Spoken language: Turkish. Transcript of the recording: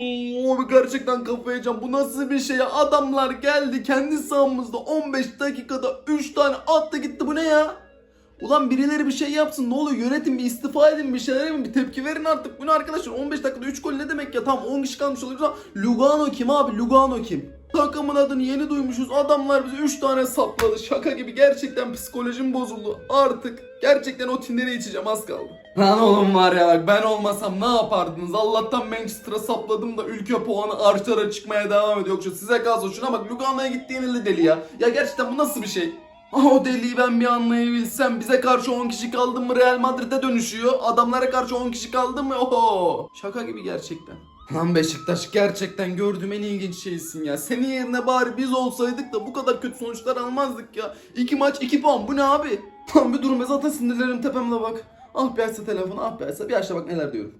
Oo, gerçekten kafayı yiyeceğim. Bu nasıl bir şey ya? Adamlar geldi kendi sahamızda 15 dakikada 3 tane attı gitti. Bu ne ya? Ulan birileri bir şey yapsın. Ne oluyor? Yönetin bir istifa edin bir şeyler yapın. Bir tepki verin artık. Bu ne arkadaşlar? 15 dakikada 3 gol ne demek ya? Tamam 10 kişi kalmış ama Lugano kim abi? Lugano kim? Takımın adını yeni duymuşuz. Adamlar bize 3 tane sapladı. Şaka gibi. Gerçekten psikolojim bozuldu. Artık gerçekten o tinleri içeceğim. Az kaldı. Lan oğlum var ya bak ben olmasam ne yapardınız? Allah'tan Manchester'a sapladım da ülke puanı arşlara çıkmaya devam ediyor. Yoksa size kalsa şuna bak Lugano'ya gitti yenildi deli ya. Ya gerçekten bu nasıl bir şey? O deliği ben bir anlayabilsem bize karşı 10 kişi kaldı mı Real Madrid'e dönüşüyor. Adamlara karşı 10 kişi kaldı mı oho. Şaka gibi gerçekten. Lan Beşiktaş gerçekten gördüğüm en ilginç şeysin ya. Senin yerine bari biz olsaydık da bu kadar kötü sonuçlar almazdık ya. 2 maç 2 puan bu ne abi? Lan bir durma zaten sinirlerim tepemde bak. Ah be açsa telefonu ah be açsa bir açta bak neler diyorum.